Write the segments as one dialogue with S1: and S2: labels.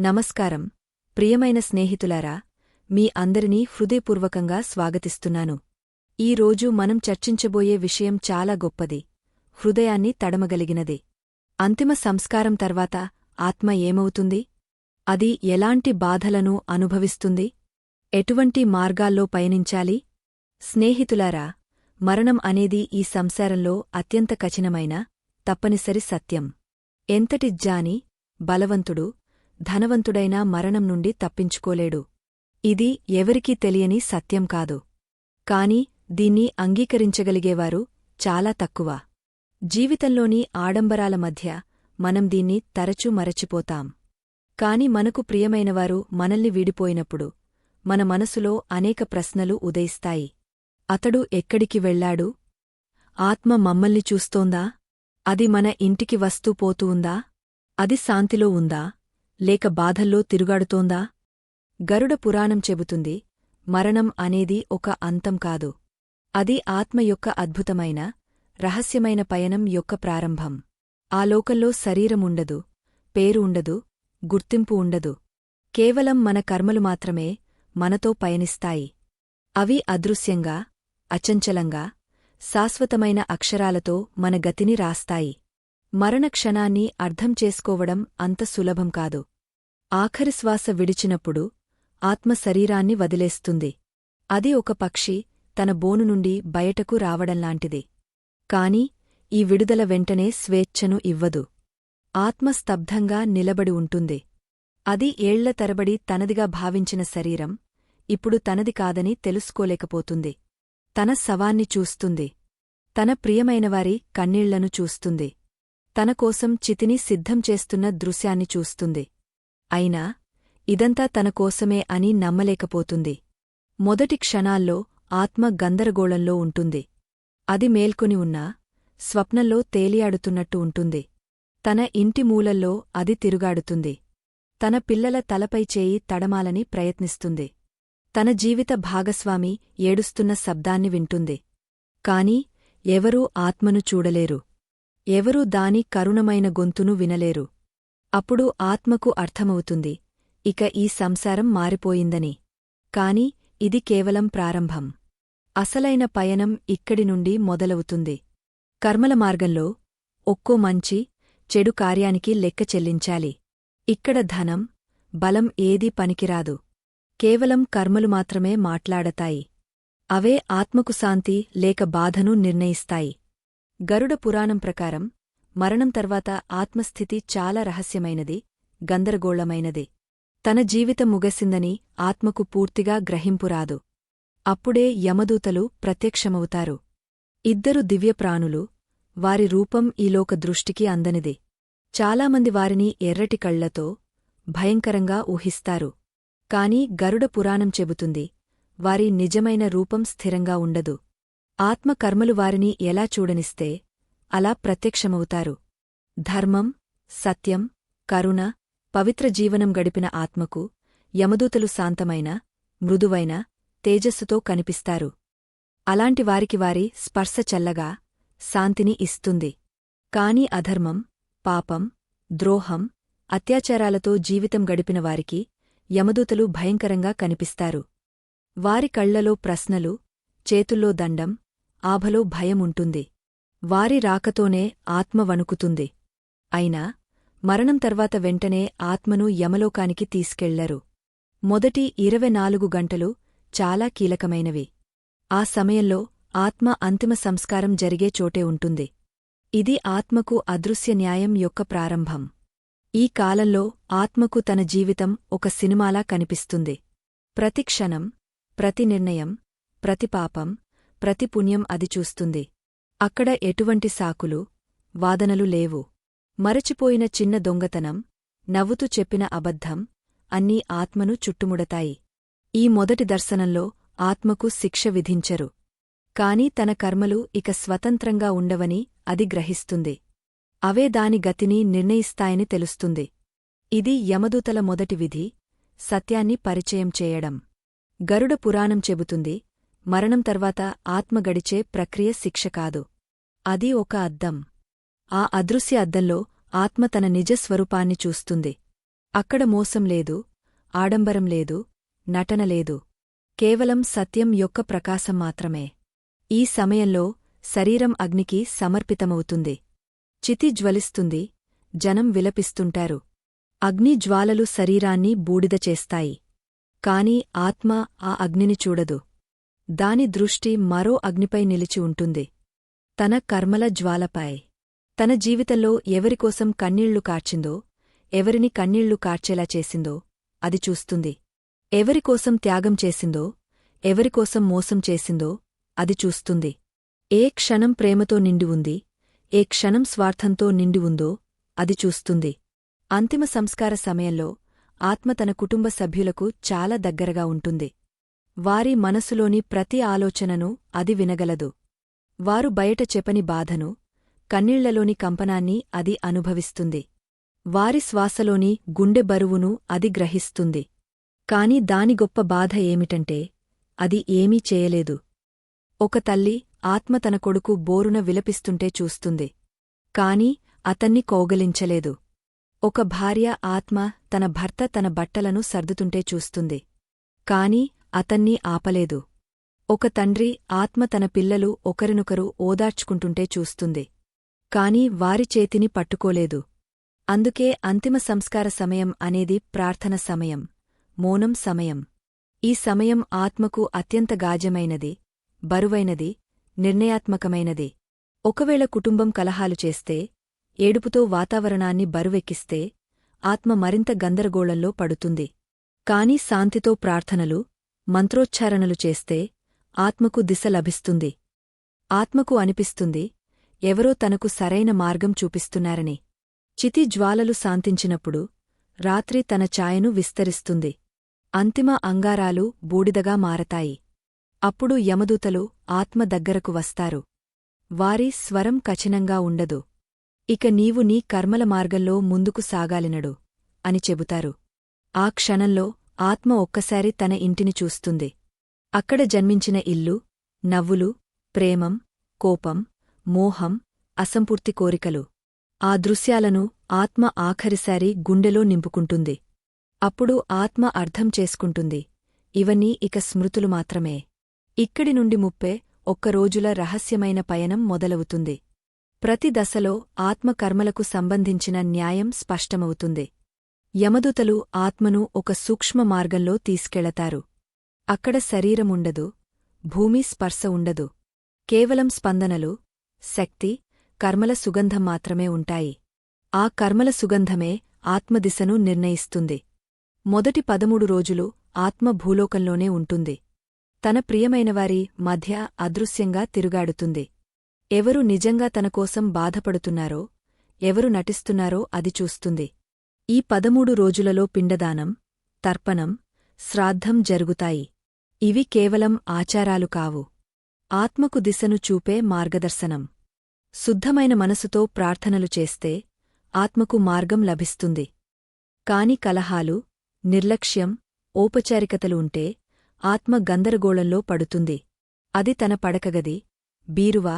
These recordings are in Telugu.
S1: నమస్కారం. ప్రియమైన స్నేహితులారా మీ అందరినీ హృదయపూర్వకంగా స్వాగతిస్తున్నాను. ఈ రోజు మనం చర్చించబోయే విషయం చాలా గొప్పది హృదయాన్ని తడమగలిగినది. అంతిమ సంస్కారం తర్వాత ఆత్మ ఏమవుతుంది? అది ఎలాంటి బాధలను అనుభవిస్తుంది? ఎటువంటి మార్గాల్లో పయనించాలి? స్నేహితులారా మరణం అనేది ఈ సంసారంలో అత్యంత కఠినమైన తప్పనిసరి సత్యం. ఎంతటి జాని బలవంతుడు ధనవంతుడైనా మరణం నుండి తప్పించుకోలేడు. ఇది ఎవరికీ తెలియని సత్యం కాదు. కాని దీన్ని అంగీకరించగలిగేవారు చాలా తక్కువ. జీవితంలోని ఆడంబరాల మధ్య మనం దీన్ని తరచూ మరచిపోతాం. కాని మనకు ప్రియమైనవారు మనల్ని వీడిపోయినప్పుడు మన మనసులో అనేక ప్రశ్నలు ఉదయిస్తాయి. అతడు ఎక్కడికి వెళ్ళాడు ఆత్మ మమ్మల్ని చూస్తోందా? అది మన ఇంటికి వస్తూ పోతూ ఉందా? అది శాంతిలో ఉందా? లేక బాధల్లో తిరుగాడుతోందా? గరుడ పురాణం చెబుతుంది మరణం అనేది ఒక అంతం కాదు. అది ఆత్మ యొక్క అద్భుతమైన రహస్యమైన పయనం యొక్క ప్రారంభం. ఆ లోకంలో శరీరముండదు పేరు ఉండదు గుర్తింపు ఉండదు. కేవలం మన కర్మలు మాత్రమే మనతో పయనిస్తాయి. అవి అదృశ్యంగా అచంచలంగా శాశ్వతమైన అక్షరాలతో మన గతిని రాస్తాయి. మరణక్షణాన్ని అర్థం చేసుకోవడం అంత సులభం కాదు. ఆఖరి శ్వాస విడిచినప్పుడు ఆత్మ శరీరాన్ని వదిలేస్తుంది. అది ఒక పక్షి తన బోను నుండి బయటకు రావడంలాంటిది కాని ఈ విడుదల వెంటనే స్వేచ్ఛను ఇవ్వదు. ఆత్మ స్తబ్ధంగా నిలబడి ఉంటుంది. అది ఏళ్ళ తరబడి తనదిగా భావించిన శరీరం ఇప్పుడు తనది కాదని తెలుసుకోలేకపోతుంది. తన శవాన్ని చూస్తుంది. తన ప్రియమైనవారి కన్నీళ్ళను చూస్తుంది. తనకోసం చితిని సిద్ధం చేస్తున్న దృశ్యాన్ని చూస్తుంది. అయినా ఇదంతా తన కోసమే అని నమ్మలేకపోతుంది. మొదటి క్షణాల్లో ఆత్మ గందరగోళంలో ఉంటుంది. అది మేల్కొని ఉన్నా స్వప్నంలో తేలియాడుతున్నట్టు ఉంటుంది. తన ఇంటి మూలల్లో అది తిరుగాడుతుంది. తన పిల్లల తలపై చేయి తడమాలని ప్రయత్నిస్తుంది. తన జీవిత భాగస్వామి ఏడుస్తున్న శబ్దాన్ని వింటుంది. కాని ఎవరూ ఆత్మను చూడలేరు. ఎవరూ దాని కరుణమైన గొంతును వినలేరు. అప్పుడు ఆత్మకు అర్థమవుతుంది. ఇక ఈ సంసారం మారిపోయిందని. కాని ఇది కేవలం ప్రారంభం. అసలైన పయనం ఇక్కడి నుండి మొదలవుతుంది. కర్మల మార్గంలో ఒక్కో మంచి చెడు కార్యానికి లెక్క చెల్లించాలి. ఇక్కడ ధనం బలం ఏదీ పనికిరాదు. కేవలం కర్మలు మాత్రమే మాట్లాడతాయి. అవే ఆత్మకు శాంతి లేక బాధను నిర్ణయిస్తాయి. గరుడ పురాణం ప్రకారం మరణం తర్వాత ఆత్మస్థితి చాలా రహస్యమైనది గందరగోళమైనది. తన జీవితం ముగసిందని ఆత్మకు పూర్తిగా గ్రహింపురాదు అప్పుడే యమదూతలు ప్రత్యక్షమవుతారు. ఇద్దరు దివ్యప్రాణులు వారి రూపం ఈలోక దృష్టికి అందనిది. చాలామంది వారిని ఎర్రటి కళ్ళతో భయంకరంగా ఊహిస్తారు. కాని గరుడ పురాణం చెబుతుంది వారి నిజమైన రూపం స్థిరంగా ఉండదు. ఆత్మకర్మలు వారిని ఎలా చూడనిస్తే అలా ప్రత్యక్షమవుతారు. ధర్మం సత్యం కరుణ పవిత్ర జీవనం గడిపిన ఆత్మకు యమదూతలు శాంతమైన మృదువైన తేజస్సుతో కనిపిస్తారు. అలాంటి వారికి వారి స్పర్శ చల్లగా శాంతిని ఇస్తుంది. కాని అధర్మం పాపం ద్రోహం అత్యాచారాలతో జీవితం గడిపిన వారికి యమదూతలు భయంకరంగా కనిపిస్తారు. వారి కళ్ళలో ప్రశ్నలు చేతుల్లో దండం ఆభలో భయముంటుంది. వారి రాకతోనే ఆత్మ వణుకుతుంది. అయినా మరణం తర్వాత వెంటనే ఆత్మను యమలోకానికి తీసుకెళ్ళరు. మొదటి ఇరవై నాలుగు గంటలు చాలా కీలకమైనవి. ఆ సమయంలో ఆత్మ అంతిమ సంస్కారం జరిగే చోటే ఉంటుంది. ఇది ఆత్మకు అదృశ్య న్యాయం యొక్క ప్రారంభం. ఈ కాలంలో ఆత్మకు తన జీవితం ఒక సినిమాలా కనిపిస్తుంది. ప్రతి క్షణం ప్రతి నిర్ణయం ప్రతి పాపం ప్రతి పుణ్యం అది చూస్తుంది. అక్కడ ఎటువంటి సాకులు వాదనలు లేవు. మరచిపోయిన చిన్న దొంగతనం నవ్వుతూ చెప్పిన అబద్ధం అన్నీ ఆత్మను చుట్టుముడతాయి. ఈ మొదటి దర్శనంలో ఆత్మకు శిక్ష విధించరు. కాని తన కర్మలు ఇక స్వతంత్రంగా ఉండవని అది గ్రహిస్తుంది. అవే దాని గతిని నిర్ణయిస్తాయని తెలుస్తుంది. ఇది యమదూతల మొదటి విధి సత్యాన్ని పరిచయం చేయడం. గరుడ పురాణం చెబుతుంది మరణం తర్వాత ఆత్మ గడిచే ప్రక్రియ శిక్ష కాదు. అది ఒక అద్దం. ఆ అదృశ్య అద్దంలో ఆత్మ తన నిజ స్వరూపాన్ని చూస్తుంది. అక్కడ మోసం లేదు ఆడంబరం లేదు నటన లేదు. కేవలం సత్యం యొక్క ప్రకాశం మాత్రమే. ఈ సమయంలో శరీరం అగ్నికి సమర్పితమవుతుంది. చితి జ్వలిస్తుంది జనం విలపిస్తుంటారు. అగ్ని జ్వాలలు శరీరాన్ని బూడిద చేస్తాయి. కాని ఆత్మ ఆ అగ్నిని చూడదు. దాని దృష్టి మరో అగ్నిపై నిలిచి ఉంటుంది. తన కర్మల జ్వాలపై. తన జీవితంలో ఎవరికోసం కన్నీళ్ళు కార్చిందో ఎవరిని కన్నీళ్ళు కార్చేలా చేసిందో అది చూస్తుంది. ఎవరికోసం త్యాగం చేసిందో ఎవరికోసం మోసం చేసిందో అది చూస్తుంది. ఏ క్షణం ప్రేమతో నిండి ఉంది ఏ క్షణం స్వార్థంతో నిండి ఉందో అది చూస్తుంది. అంతిమ సంస్కార సమయంలో ఆత్మ తన కుటుంబ సభ్యులకు చాలా దగ్గరగా ఉంటుంది. వారి మనసులోని ప్రతి ఆలోచనను అది వినగలదు. వారు బయట చెప్పని బాధను కన్నీళ్ళలోని కంపనాన్ని అది అనుభవిస్తుంది. వారి శ్వాసలోని గుండె బరువును అది గ్రహిస్తుంది. కాని దాని గొప్ప బాధ ఏమిటంటే అది ఏమీ చేయలేదు. ఒక తల్లి ఆత్మ తన కొడుకు బోరున విలపిస్తుంటే చూస్తుంది. కాని అతన్ని కోగలించలేదు. ఒక భార్య ఆత్మ తన భర్త తన బట్టలను సర్దుతుంటే చూస్తుంది. కాని అతన్ని ఆపలేదు. ఒక తండ్రి ఆత్మ తన పిల్లలు ఒకరినొకరు ఓదార్చుకుంటుంటే చూస్తుంది. కాని వారి చేతిని పట్టుకోలేదు. అందుకే అంతిమ సంస్కార సమయం అనేది ప్రార్థన సమయం మౌనం సమయం. ఈ సమయం ఆత్మకు అత్యంత గాజమైనది బరువైనది నిర్ణయాత్మకమైనది. ఒకవేళ కుటుంబం కలహాలు చేస్తే ఏడుపుతో వాతావరణాన్ని బరువెక్కిస్తే ఆత్మ మరింత గందరగోళంలో పడుతుంది. కాని శాంతితో ప్రార్థనలు మంత్రోచ్చారణలు చేస్తే ఆత్మకు దిశ లభిస్తుంది. ఆత్మకు అనిపిస్తుంది ఎవరో తనకు సరైన మార్గం చూపిస్తున్నారని. చితి జ్వాలలు శాంతించినప్పుడు రాత్రి తన ఛాయను విస్తరిస్తుంది. అంతిమ అంగారాలు బూడిదగా మారతాయి. అప్పుడు యమదూతలు ఆత్మ దగ్గరకు వస్తారు. వారి స్వరం కఠినంగా ఉండదు. ఇక నీవు నీ కర్మల మార్గంలో ముందుకు సాగాలినడు అని చెబుతారు. ఆ క్షణంలో ఆత్మ ఒక్కసారి తన ఇంటిని చూస్తుంది. అక్కడ జన్మించిన ఇల్లు నవ్వులు ప్రేమం కోపం మోహం అసంపూర్తి కోరికలు. ఆ దృశ్యాలను ఆత్మ ఆఖరిసారి గుండెలో నింపుకుంటుంది. అప్పుడు ఆత్మ అర్థం చేసుకుంటుంది. ఇవన్నీ ఇక స్మృతులు మాత్రమే. ఇక్కడి నుండి ముప్పే ఒక్కరోజుల రహస్యమైన పయనం మొదలవుతుంది. ప్రతి దశలో ఆత్మకర్మలకు సంబంధించిన న్యాయం స్పష్టమవుతుంది. యమదూతలు ఆత్మను ఒక సూక్ష్మ మార్గంలో తీసుకెళతారు. అక్కడ శరీరముండదు భూమి స్పర్శ ఉండదు. కేవలం స్పందనలు శక్తి కర్మల సుగంధం మాత్రమే ఉంటాయి. ఆ కర్మల సుగంధమే ఆత్మదిశను నిర్ణయిస్తుంది. మొదటి పదమూడు రోజులు ఆత్మ భూలోకంలోనే ఉంటుంది. తన ప్రియమైనవారి మధ్య అదృశ్యంగా తిరుగాడుతుంది. ఎవరు నిజంగా తనకోసం బాధపడుతున్నారో ఎవరు నటిస్తున్నారో అది చూస్తుంది. ఈ పదమూడు రోజులలో పిండదానం తర్పణం శ్రాద్ధం జరుగుతాయి. ఇవి కేవలం ఆచారాలు కావు. ఆత్మకు దిశను చూపే మార్గదర్శనం. శుద్ధమైన మనసుతో ప్రార్థనలు చేస్తే ఆత్మకు మార్గం లభిస్తుంది. కాని కలహాలు నిర్లక్ష్యం ఔపచారికతలు ఉంటే ఆత్మ గందరగోళంలో పడుతుంది. అది తన పడకగది బీరువా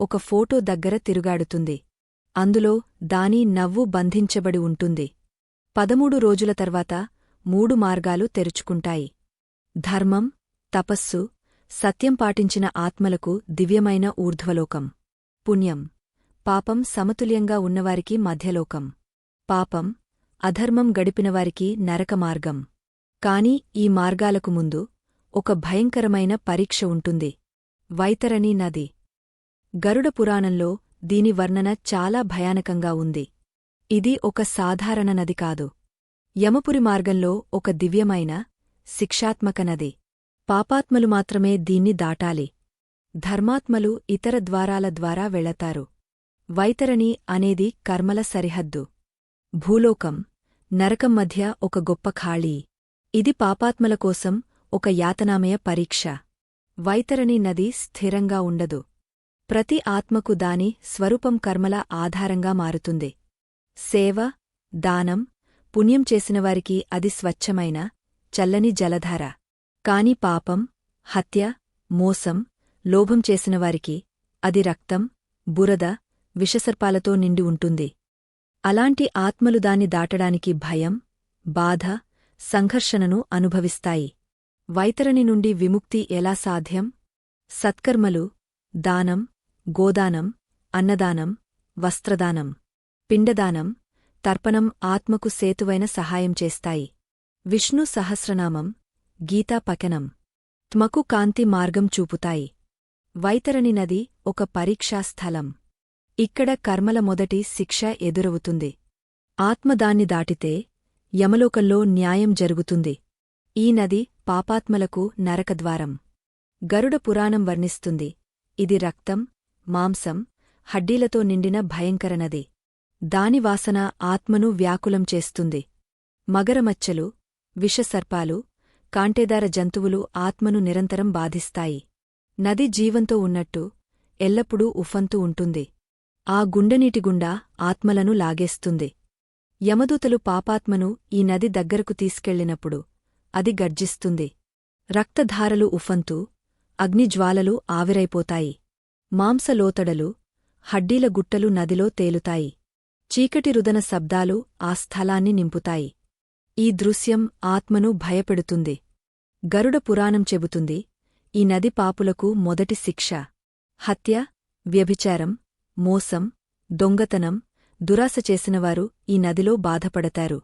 S1: ఒక ఫోటో దగ్గర తిరుగాడుతుంది. అందులో దాని నవ్వు బంధించబడి ఉంటుంది. పదమూడు రోజుల తర్వాత మూడు మార్గాలు తెరుచుకుంటాయి. ధర్మం తపస్సు సత్యం పాటించిన ఆత్మలకు దివ్యమైన ఊర్ధ్వలోకం. పుణ్యం. పాపం సమతుల్యంగా ఉన్నవారికి మధ్యలోకం. పాపం అధర్మం గడిపినవారికి నరకమార్గం. కాని ఈ మార్గాలకు ముందు ఒక భయంకరమైన పరీక్ష ఉంటుంది. వైతరణి నది. గరుడ పురాణంలో దీని వర్ణన చాలా భయానకంగా ఉంది. ఇది ఒక సాధారణ నది కాదు. యమపురి మార్గంలో ఒక దివ్యమైన శిక్షాత్మక నది. పాపాత్మలు మాత్రమే దీన్ని దాటాలి. ధర్మాత్మలు ఇతర ద్వారాల ద్వారా వెళతారు. వైతరణి అనేది కర్మల సరిహద్దు. భూలోకం నరకం మధ్య ఒక గొప్ప ఖాళీ. ఇది పాపాత్మల కోసం ఒక యాతనామయ పరీక్ష. వైతరణి నది స్థిరంగా ఉండదు. ప్రతి ఆత్మకు దాని స్వరూపం కర్మల ఆధారంగా మారుతుంది. సేవ దానం పుణ్యం చేసినవారికి అది స్వచ్ఛమైన చల్లని జలధార. కాని పాపం హత్య మోసం లోభం చేసినవారికి అది రక్తం బురద విషసర్పాలతో నిండి ఉంటుంది. అలాంటి ఆత్మలు దాన్ని దాటడానికి భయం బాధ సంఘర్షణను అనుభవిస్తాయి. వైతరణి నుండి విముక్తి ఎలా సాధ్యం? సత్కర్మలు దానం గోదానం అన్నదానం వస్త్రదానం పిండదానం తర్పణం ఆత్మకు సేతువైన సహాయం చేస్తాయి. విష్ణు సహస్రనామం గీతా పకనం త్మకు కాంతి మార్గం చూపుతాయి. వైతరణి నది ఒక పరీక్షాస్థలం ఇక్కడ కర్మల మొదటి శిక్ష ఎదురవుతుంది. ఆత్మదాన్ని దాటితే యమలోకంలో న్యాయం జరుగుతుంది. ఈ నది పాపాత్మలకు నరకద్వారం గరుడ పురాణం వర్ణిస్తుంది. ఇది రక్తం మాంసం హడ్డీలతో నిండిన భయంకర నది. దాని వాసన ఆత్మను వ్యాకులం చేస్తుంది. మగరమచ్చలు విషసర్పాలు కాంటేదార జంతువులు ఆత్మను నిరంతరం బాధిస్తాయి. నది జీవంతో ఉన్నట్టు ఎల్లప్పుడూ ఉఫంతూ ఉంటుంది. ఆ గుండెనీటిగుండా ఆత్మలను లాగేస్తుంది. యమదూతలు పాపాత్మను ఈ నది దగ్గరకు తీసుకెళ్ళినప్పుడు అది గర్జిస్తుంది. రక్తధారలు ఉఫంతూ అగ్నిజ్వాలలు ఆవిరైపోతాయి. మాంసలోతడలు హడ్డీల గుట్టలు నదిలో తేలుతాయి. చీకటి రుదన శబ్దాలు ఆ స్థలాన్ని నింపుతాయి. ఈ దృశ్యం ఆత్మను భయపెడుతుంది. గరుడ పురాణం చెబుతుంది ఈ నది పాపులకు మొదటి శిక్ష. హత్య వ్యభిచారం మోసం దొంగతనం దురాశ చేసినవారు ఈ నదిలో బాధపడతారు.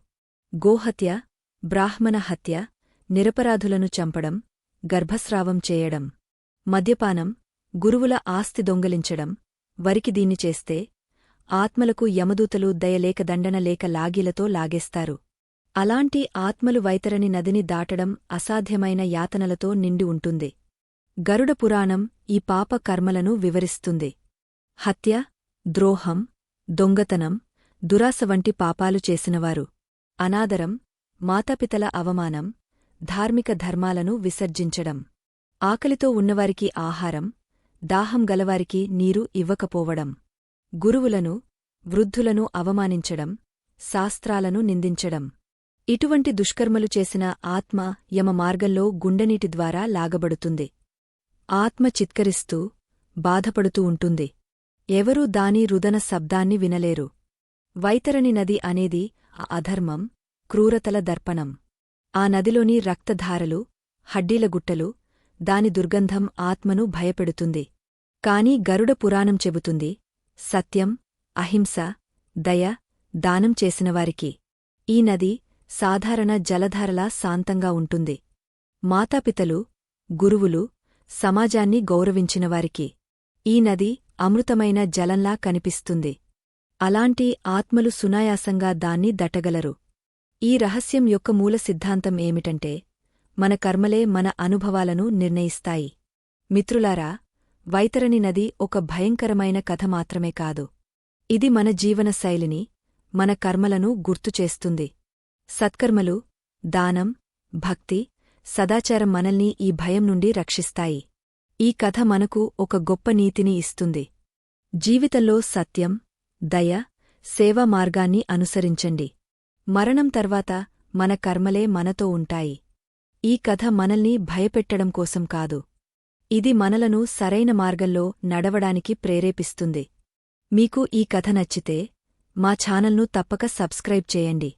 S1: గోహత్య బ్రాహ్మణ హత్య నిరపరాధులను చంపడం గర్భస్రావం చేయడం. మద్యపానం గురువుల ఆస్తి దొంగలించడం వరికి దీన్ని చేస్తే ఆత్మలకు యమదూతలు దయలేక దండన లేక లాగీలతో లాగేస్తారు. అలాంటి ఆత్మలు వైతరని నదిని దాటడం అసాధ్యమైన యాతనలతో నిండి ఉంటుంది. గరుడ పురాణం ఈ పాప కర్మలను వివరిస్తుంది. హత్య ద్రోహం దొంగతనం దురాశ వంటి పాపాలు చేసినవారు. అనాదరం మాతాపితల అవమానం ధార్మిక ధర్మాలను విసర్జించడం. ఆకలితో ఉన్నవారికి ఆహారం దాహం గలవారికి నీరు ఇవ్వకపోవడం. గురువులను వృద్ధులను అవమానించడం శాస్త్రాలను నిందించడం. ఇటువంటి దుష్కర్మలు చేసిన ఆత్మ యమ మార్గంలో గుండెనీటి ద్వారా లాగబడుతుంది. ఆత్మ చిత్కరిస్తూ బాధపడుతూ ఉంటుంది. ఎవరూ దాని రుదన శబ్దాన్ని వినలేరు. వైతరణి నది అనేది ఆ అధర్మం క్రూరతల దర్పణం. ఆ నదిలోని రక్తధారలు హడ్డీలగుట్టలు దాని దుర్గంధం ఆత్మను భయపెడుతుంది. కాని గరుడ పురాణం చెబుతుంది సత్యం అహింస దయ దానం చేసినవారికి ఈ నది సాధారణ జలధారలా శాంతంగా ఉంటుంది. మాతాపితలు గురువులు సమాజాన్ని గౌరవించినవారికి ఈ నది అమృతమైన జలంలా కనిపిస్తుంది. అలాంటి ఆత్మలు సునాయాసంగా దాన్ని దట్టగలరు ఈ రహస్యం యొక్క మూల సిద్ధాంతం ఏమిటంటే మన కర్మలే మన అనుభవాలను నిర్ణయిస్తాయి. మిత్రులారా వైతరణి నది ఒక భయంకరమైన కథ మాత్రమే కాదు. ఇది మన జీవనశైలిని మన కర్మలను గుర్తుచేస్తుంది సత్కర్మలు దానం భక్తి సదాచారం మనల్ని ఈ భయం నుండి రక్షిస్తాయి. ఈ కథ మనకు ఒక గొప్ప నీతిని ఇస్తుంది. జీవితంలో సత్యం దయ సేవా మార్గాన్ని అనుసరించండి. మరణం తర్వాత మన కర్మలే మనతో ఉంటాయి. ఈ కథ మనల్ని భయపెట్టడం కోసం కాదు. ఇది మనలను సరైన మార్గంలో నడవడానికి ప్రేరేపిస్తుంది. మీకు ఈ కథ నచ్చితే మా ఛానల్ను తప్పక సబ్స్క్రైబ్ చేయండి.